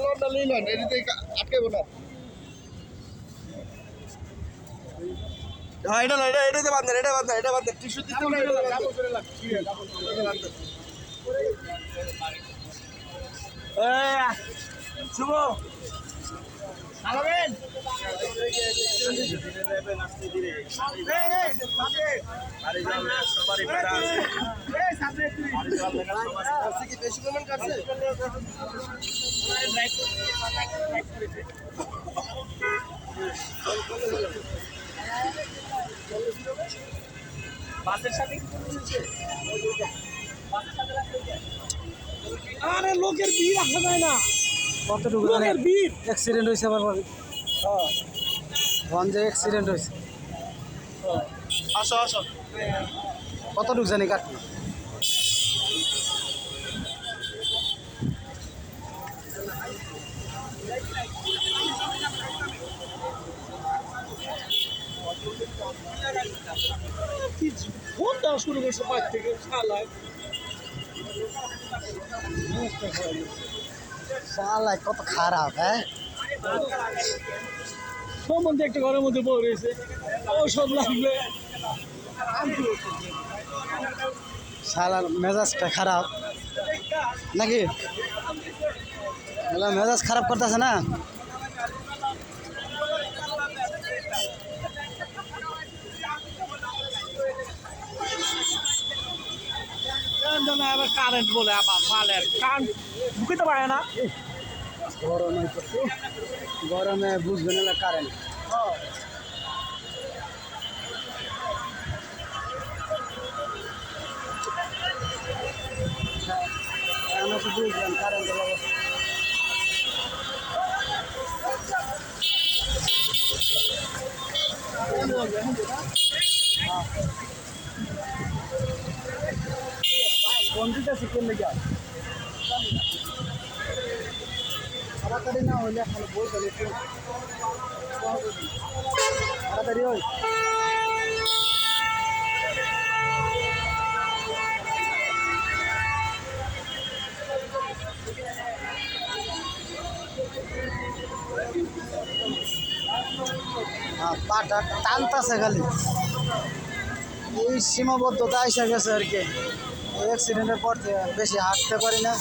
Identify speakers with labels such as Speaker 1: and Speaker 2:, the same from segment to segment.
Speaker 1: লোনটা লইলেন এদিকে আটকাইব না হ্যাঁ এটা এটা এটাতে বান্ধেন শুভ।
Speaker 2: আরে লোকের ভিড় আসা যায় না।
Speaker 3: কতটুকু
Speaker 2: লোকের ভিড়।
Speaker 3: অ্যাক্সিডেন্ট হয়েছে আবার গঞ্জে অ্যাক্সিডেন্ট হয়েছে।
Speaker 1: আসো আসো।
Speaker 3: কতটুকু জানি কাটলো
Speaker 2: ফোন দেওয়া শুরু করছে থেকে শালায়
Speaker 3: কত খারাপ হ্যাঁ?
Speaker 2: সম্বন্ধে একটা ঘরের মধ্যে বউ রয়েছে ঔষধ লাগবে।
Speaker 3: শালার মেজাজটা খারাপ। নাকি? মেজাজ খারাপ করতেছে না?
Speaker 2: আবার কারেন্ট বলে আবার মালের। কান ঢুকিতে পারে না।
Speaker 3: গরমে গরমে বুঝবে না কারেন্ট বুঝলাম কারেন্টের অবস্থা? কম্পিউটার শিখে লেগে তাড়াতাড়ি না হইলে এখন বই চলে তাড়াতাড়ি ওই হ্যাঁ পাটা টানতাছে খালি। এই সীমাবদ্ধতা এসে গেছে আর কি। অ্যাক্সিডেন্টের পর থেকে বেশি হাঁটতে পারি না।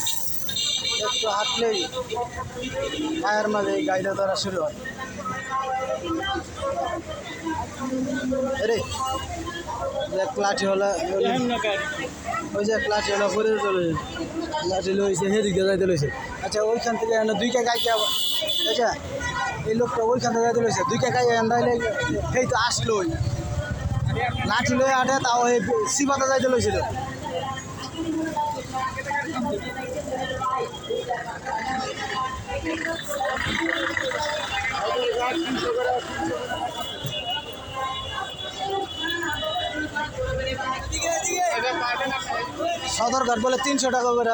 Speaker 3: একটু হাঁটলেই পায়ের মাঝে গাড়িটা ধরা শুরু হয়। রে এক লাঠি হলো, ওই যে লাঠি হলো পরে চলে লাঠি লইছে যাইতে লইছে। আচ্ছা ওইখান থেকে দুইটা গাইতে আচ্ছা এই লোকটা ওইখান থেকে যাইতে লইছে। দুইটা গাই এনে সেই তো আসলোই লাঠি লয়ে আটে তাও এই যাইতে লইছিল। সদরঘাট বলে তিনশো টাকা করে।